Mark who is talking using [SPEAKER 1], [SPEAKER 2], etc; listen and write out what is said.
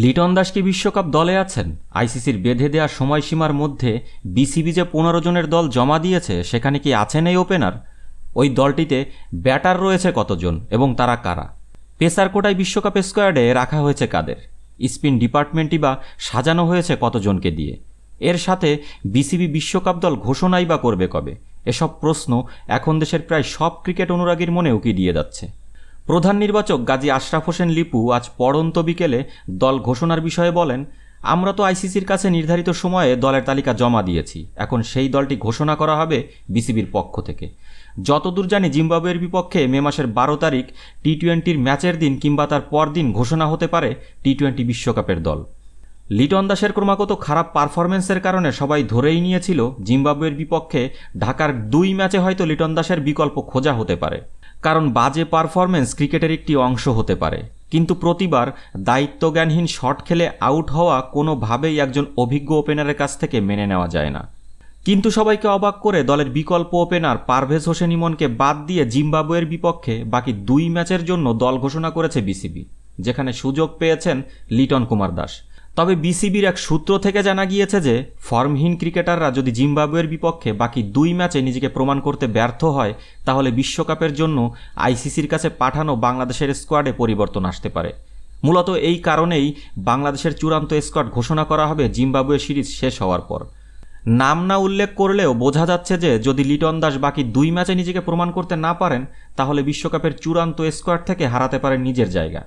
[SPEAKER 1] লিটন দাস কি বিশ্বকাপ দলে আছেন। আইসিসির বেঁধে দেওয়া সময়সীমার মধ্যে বিসিবি যে পনেরো জনের দল জমা দিয়েছে, সেখানে কি আছেন এই ওপেনার? ওই দলটিতে ব্যাটার রয়েছে কতজন এবং তারা কারা? পেসার কোটায় বিশ্বকাপ স্কোয়াডে রাখা হয়েছে কাদের? স্পিন ডিপার্টমেন্টই বা সাজানো হয়েছে কতজনকে দিয়ে? এর সাথে বিসিবি বিশ্বকাপ দল ঘোষণাই বা করবে কবে? এসব প্রশ্ন এখন দেশের প্রায় সব ক্রিকেট অনুরাগীর মনে উকি দিয়ে যাচ্ছে? প্রধান নির্বাচক গাজী আশরাফ হোসেন লিপু আজ পড়ন্ত বিকেলে দল ঘোষণার বিষয়ে বলেন, আমরা তো আইসিসির কাছে নির্ধারিত সময়ে দলের তালিকা জমা দিয়েছি। এখন সেই দলটি ঘোষণা করা হবে বিসিবির পক্ষ থেকে। যতদূর জানি জিম্বাবুয়ের বিপক্ষে মে মাসের বারো তারিখ টি টোয়েন্টির ম্যাচের দিন কিংবা তার পরদিন ঘোষণা হতে পারে টি টোয়েন্টি বিশ্বকাপের দল। লিটন দাসের ক্রমাগত খারাপ পারফরমেন্সের কারণে সবাই ধরেই নিয়েছিল, জিম্বাবুয়ের বিপক্ষে ঢাকার দুই ম্যাচে হয়তো লিটন দাসের বিকল্প খোঁজা হতে পারে। কারণ বাজে পারফরমেন্স ক্রিকেটের একটি অংশ হতে পারে। কিন্তু প্রতিবার দায়িত্বজ্ঞানহীন শট খেলে আউট হওয়া কোনোভাবেই একজন অভিজ্ঞ ওপেনারের কাছ থেকে মেনে নেওয়া যায় না। কিন্তু সবাইকে অবাক করে দলের বিকল্প ওপেনার পারভেজ হোসেন ইমনকে বাদ দিয়ে জিম্বাবুয়ের বিপক্ষে বাকি দুই ম্যাচের জন্য দল ঘোষণা করেছে বিসিবি, যেখানে সুযোগ পেয়েছেন লিটন কুমার দাস। তবে বিসিবির এক সূত্র থেকে জানা গিয়েছে যে, ফর্মহীন ক্রিকেটাররা যদি জিম্বাবুয়ের বিপক্ষে বাকি দুই ম্যাচে নিজেকে প্রমাণ করতে ব্যর্থ হয়, তাহলে বিশ্বকাপের জন্য আইসিসির কাছে পাঠানো বাংলাদেশের স্কোয়াডে পরিবর্তন আসতে পারে। মূলত এই কারণেই বাংলাদেশের চূড়ান্ত স্কোয়াড ঘোষণা করা হবে জিম্বাবুয়ে সিরিজ শেষ হওয়ার পর। নাম না উল্লেখ করলেও বোঝা যাচ্ছে যে, যদি লিটন দাস বাকি দুই ম্যাচে নিজেকে প্রমাণ করতে না পারেন, তাহলে বিশ্বকাপের চূড়ান্ত স্কোয়াড থেকে হারাতে পারেন নিজের জায়গা।